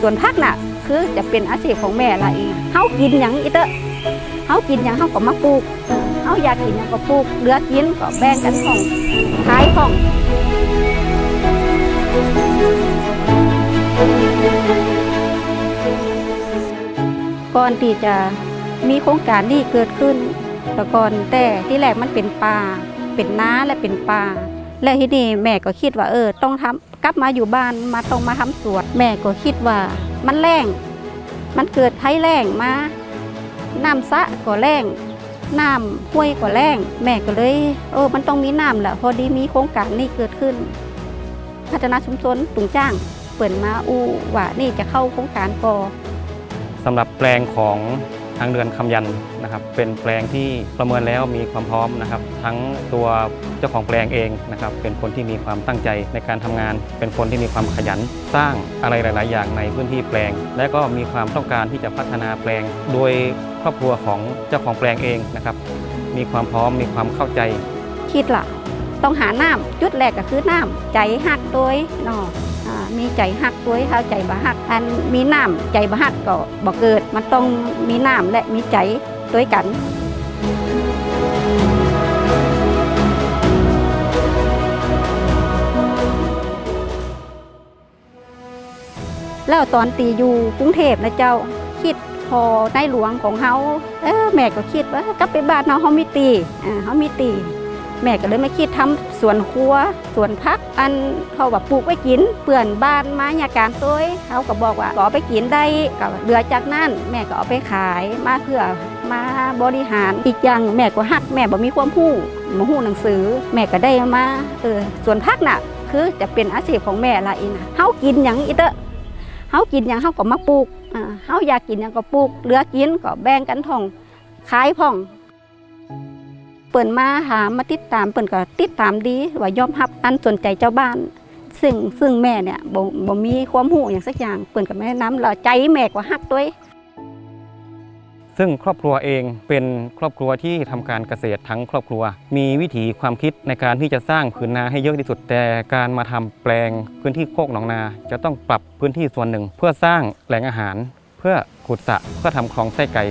ส่วนพักน่ะ คือจะเป็นอาชีพของแม่ละอีเฮากินหยังอีเตอะเฮากินหยังเฮาก็มาปลูกเฮาอยากกินหยังก็ปลูกเหลือกินก็แบ่งกันของขายของก่อนที่จะมีโครงการนี้เกิดขึ้นแต่ก่อนแต่ที่แรกมันเป็นป่าเป็นน้าและเป็นป่าและที่นี่แม่ก็คิดว่าเออ ต้องทำ กลับมาอยู่บ้านมาต้องมาทำสวนแม่ก็คิดว่ามันแรงมันเกิดภัยแรงมาน้ำสะก็แรงน้ำห้วยก็แรงแม่ก็เลย เออ มันต้องมีน้ำแหละพอดีมีโครงการนี้เกิดขึ้น พัฒนาชุมชนตุงจ้าง เปิดมาอู้ว่านี่จะเข้าโครงการกอสำหรับแปลงของ ทางเดือนคำยันนะครับ เป็นแปลงที่ประเมินแล้วมีความพร้อมนะครับ ทั้งตัวเจ้าของแปลงเองนะครับ เป็นคนที่มีความตั้งใจในการทำงาน เป็นคนที่มีความขยันสร้างอะไรหลาย ๆ อย่างในพื้นที่แปลง และก็มีความต้องการที่จะพัฒนาแปลง โดยครอบครัวของเจ้าของแปลงเองนะครับ มีความพร้อมมีความเข้าใจ คิดล่ะต้องหาน้ำจุดแรกก็คือน้ำใจหักตัวเนอ่า มีใจหักตัวถ้าใจบ่หัก อันมีน้ำใจบ่หักก็บ่เกิด มันต้องมีน้ำและมีใจด้วยกันแล้วตอนตีอยู่กรุงเทพนะเจ้าคิดพอในหลวงของเฮาเออแม่ก็คิดว่ากลับไปบ้านเฮาเฮามีตีอ่าเฮามีตี แม่ก็เลยมาคิดทำสวนครัวสวนพัก อันเขาว่าปลูกไว้กิน เปื่อนบ้านมาอยาการตัวเขาก็บอกว่าก็เอาไปกินได้ก็เหลือจากนั้น แม่ก็เอาไปขายมาเพื่อมาบริหารอีกอย่างแม่ก็ฮักแม่บ่มีความรู้มาหู้หนังสือ แม่ก็ได้มาเออส่วนพักน่ะ คือจะเป็นอาชีพของแม่ละอีนะเฮากินหยังอีเตอะเฮากินหยังเฮาก็มาปลูกเฮาอยากกินหยังก็ปลูกเหลือกินก็แบ่งกันท่องขายพ่อง ปิ่นมาหามาติดตามเปิ่นก็ติดตามดีว่ายอมรับอันสนใจเจ้าบ้าน ซึ่งซึ่งแม่เนี่ยบ่บ่มีความรู้อย่างสักอย่างเปิ่นก็ไม่นะนำเราใจแม่กว่าฮักตัวเองซึ่งครอบครัวเองเป็นครอบครัวที่ทำการเกษตรทั้งครอบครัว มีวิถีความคิดในการที่จะสร้างผืนนาให้เยอะที่สุด แต่การมาทำแปลงพื้นที่โคกหนองนา จะต้องปรับพื้นที่ส่วนหนึ่ง เพื่อสร้างแหล่งอาหาร เพื่อขุดสระเพื่อทำคลองไส้ไก่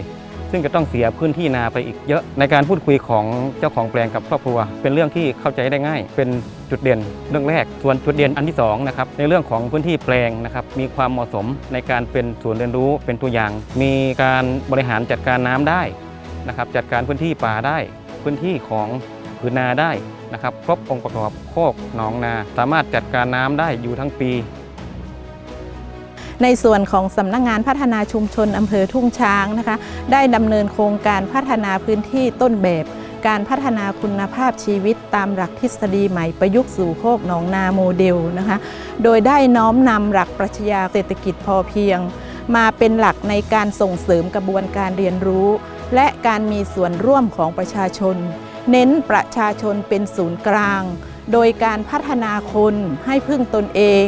ซึ่งจะต้องเสียพื้นที่นาไปอีกเยอะ ในการพูดคุยของเจ้าของแปลงกับครอบครัว เป็นเรื่องที่เข้าใจได้ง่าย เป็นจุดเด่นเรื่องแรก ส่วนจุดเด่นอันที่สองนะครับในเรื่องของพื้นที่แปลงนะครับมีความเหมาะสมในการเป็นศูนย์เรียนรู้เป็นตัวอย่าง มีการบริหารจัดการน้ำได้นะครับจัดการพื้นที่ป่าได้ พื้นที่ของผืนนาได้นะครับครบองค์ประกอบโคกหนองนา สามารถจัดการน้ำได้อยู่ทั้งปี ในส่วนของสำนักงานพัฒนาชุมชนอำเภอทุ่งช้างนะคะ ได้ดำเนินโครงการพัฒนาพื้นที่ต้นแบบ การพัฒนาคุณภาพชีวิตตามหลักทฤษฎีใหม่ประยุกต์สู่โคกหนองนาโมเดลนะคะ โดยได้น้อมนำหลักปรัชญาเศรษฐกิจพอเพียง มาเป็นหลักในการส่งเสริมกระบวนการเรียนรู้ และการมีส่วนร่วมของประชาชน เน้นประชาชนเป็นศูนย์กลาง โดยการพัฒนาคนให้พึ่งตนเอง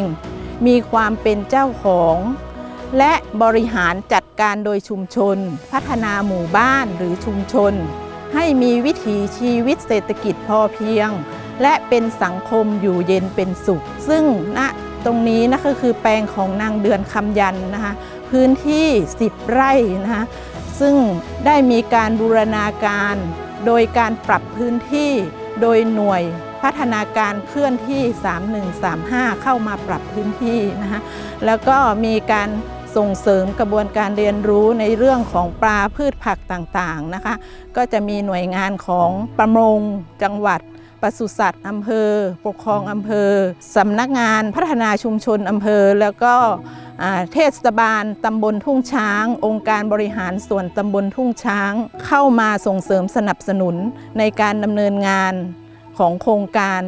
มีความเป็นเจ้าของ และบริหารจัดการโดยชุมชน พัฒนาหมู่บ้านหรือชุมชน ให้มีวิถีชีวิตเศรษฐกิจพอเพียง และเป็นสังคมอยู่เย็นเป็นสุข ซึ่งณตรงนี้นะก็คือแปลงของนางเดือนคำยันนะคะพื้นที่ 10 ไร่นะคะซึ่งได้มีการบูรณาการ โดยการปรับพื้นที่โดยหน่วย พัฒนาการเคลื่อนที่ 3135 เข้ามาปรับพื้นที่นะคะแล้วก็มีการส่งเสริมกระบวนการเรียนรู้ในเรื่องของปลาพืชผักต่างๆนะคะ ก็จะมีหน่วยงานของประมงจังหวัดปศุสัตว์อำเภอ ปกครองอำเภอสำนักงานพัฒนาชุมชนอำเภอ แล้วก็อ่าเทศบาลตำบลทุ่งช้าง องค์การบริหารส่วนตำบลทุ่งช้าง เข้ามาส่งเสริมสนับสนุนในการดำเนินงาน ของโครงการ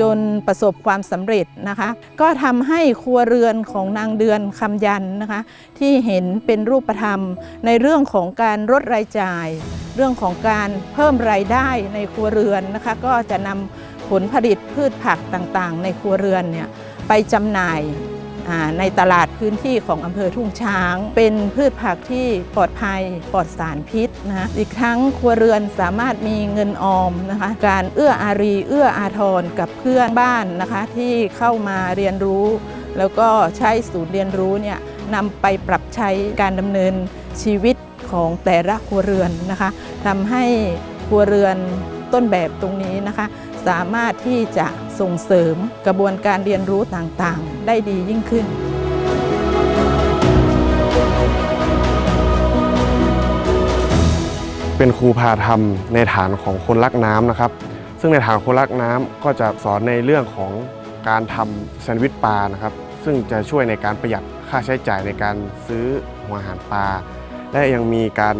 จนประสบความสำเร็จนะคะ ก็ทำให้ครัวเรือนของนางเดือนคำยันนะคะ ที่เห็นเป็นรูปธรรมในเรื่องของการลดรายจ่าย เรื่องของการเพิ่มรายได้ในครัวเรือนนะคะ ก็จะนำผลผลิตพืชผักต่างๆ ในครัวเรือนเนี่ยไปจำหน่าย ในตลาดพื้นที่ของอำเภอทุ่งช้าง เป็นพืชผักที่ปลอดภัยปลอดสารพิษนะคะอีกทั้งครัวเรือนสามารถมีเงินออมนะคะการเอื้ออารีเอื้ออาทรกับเพื่อนบ้านนะคะที่เข้ามาเรียนรู้ แล้วก็ใช้ศูนย์เรียนรู้เนี่ยนำไปปรับใช้การดำเนินชีวิตของแต่ละครัวเรือนนะคะทำให้ครัวเรือน ต้นแบบตรงนี้นะคะ สามารถที่จะส่งเสริมกระบวนการเรียนรู้ต่างๆ ได้ดียิ่งขึ้นเป็นครูพาทำในฐานของคนรักน้ำนะครับ ซึ่งในฐานคนรักน้ำก็จะสอนในเรื่องของการทำแซนด์วิชปลานะครับ ซึ่งจะช่วยในการประหยัดค่าใช้จ่ายในการซื้อหัวอาหารปลา และยังมีการ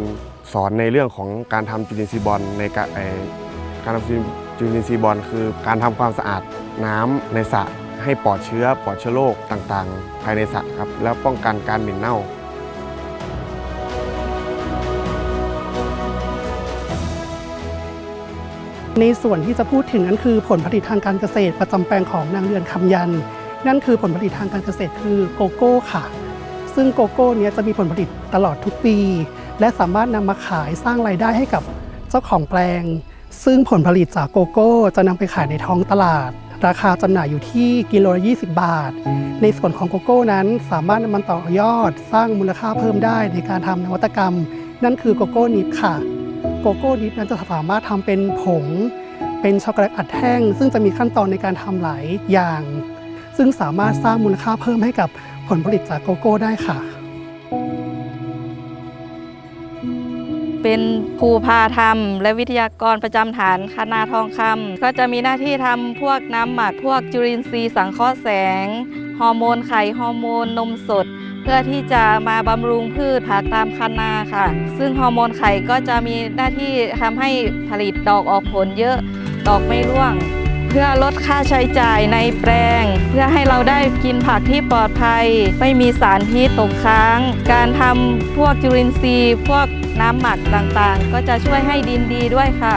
สอนในเรื่องของการทำจุลินทรีย์บอลใน การทำจุลินทรีย์บอลคือการทำความสะอาดน้ำในสระให้ปลอดเชื้อปลอดเชื้อโรคต่างๆ ภายในสระครับแล้วป้องกันการเหม็นเน่า ในส่วนที่จะพูดถึงนั้นคือผลผลิตทางการเกษตรประจำแปลงของนางเรือนคำยัน นั่นคือผลผลิตทางการเกษตรคือโกโก้ค่ะ ซึ่งโกโก้เนี้ยจะมีผลผลิตตลอดทุกปี และสามารถนำมาขายสร้างรายได้ให้กับเจ้าของแปลง ซึ่งผลผลิตจากโกโก้จะนำไปขายในท้องตลาด ราคาจำหน่ายอยู่ที่กิโลละ20 บาท ในส่วนของโกโก้นั้นสามารถนำมันต่อยอด สร้างมูลค่าเพิ่มได้ในการทำนวัตกรรม นั่นคือโกโก้นิปค่ะ โกโก้ดิฟนั้นจะสามารถทำเป็นผง เป็นช็อกโกแลตอัดแท่ง ซึ่งจะมีขั้นตอนในการทำหลายอย่าง ซึ่งสามารถสร้างมูลค่าเพิ่มให้กับผลผลิตจากโกโก้ได้ค่ะ เป็นครูพาธรรมและวิทยากรประจำฐานคณาทองคำก็จะมีหน้าที่ทำพวกน้ำหมัก พวกจุลินทรีย์สังเคราะห์แสง ฮอร์โมนไข่ ฮอร์โมนนมสด เพื่อที่จะมาบำรุงพืชผักตามคันนาค่ะ ซึ่งฮอร์โมนไข่ก็จะมีหน้าที่ทำให้ผลิตดอกออกผลเยอะ ดอกไม่ร่วง เพื่อลดค่าใช้จ่ายในแปลง เพื่อให้เราได้กินผักที่ปลอดภัย ไม่มีสารพิษตกค้าง การทำพวกจุลินทรีย์ พวก น้ำหมักต่างๆ ก็จะช่วยให้ดินดีด้วยค่ะ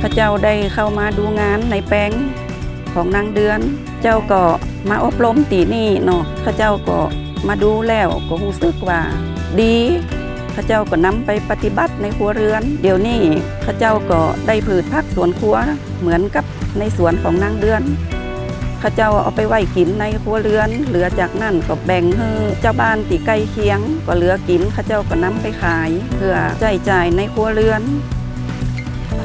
ข้าเจ้าได้เข้ามาดูงานในแปลงของนางเดือน เจ้าก็มาอบรมตีนี่เนาะข้าเจ้าก็มาดูแล้วก็รู้สึกว่า ดีข้าเจ้าก็นำไปปฏิบัติในครัวเรือน เดี๋ยวนี้ข้าเจ้าก็ได้ผืชพักสวนครัวเหมือนกับในสวนของนางเดือน ข้าเจ้าเอาไปไหว้กินในครัวเรือน เหลือจากนั้นก็แบ่งให้เจ้าบ้านตีใกล้เคียง ก็เหลือกินข้าเจ้าก็นำไปขาย เพื่อใช้จ่ายในครัวเรือน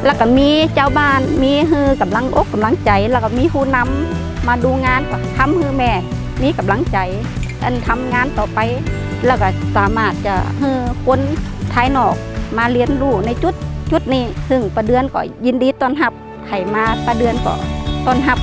แล้วก็มีเจ้าบ้านมีฮือกำลังอกกำลังใจแล้วก็มีผู้นำมาดูงานก็ทำฮือแม่มีกำลังใจ อันทำงานต่อไป แล้วก็สามารถจะฮือคนภายนอกมาเรียนรู้ในจุดจุดนี้ ซึ่งประเดือนก็ยินดีต้อนรับไขมาประเดือนก็ต้อนรับ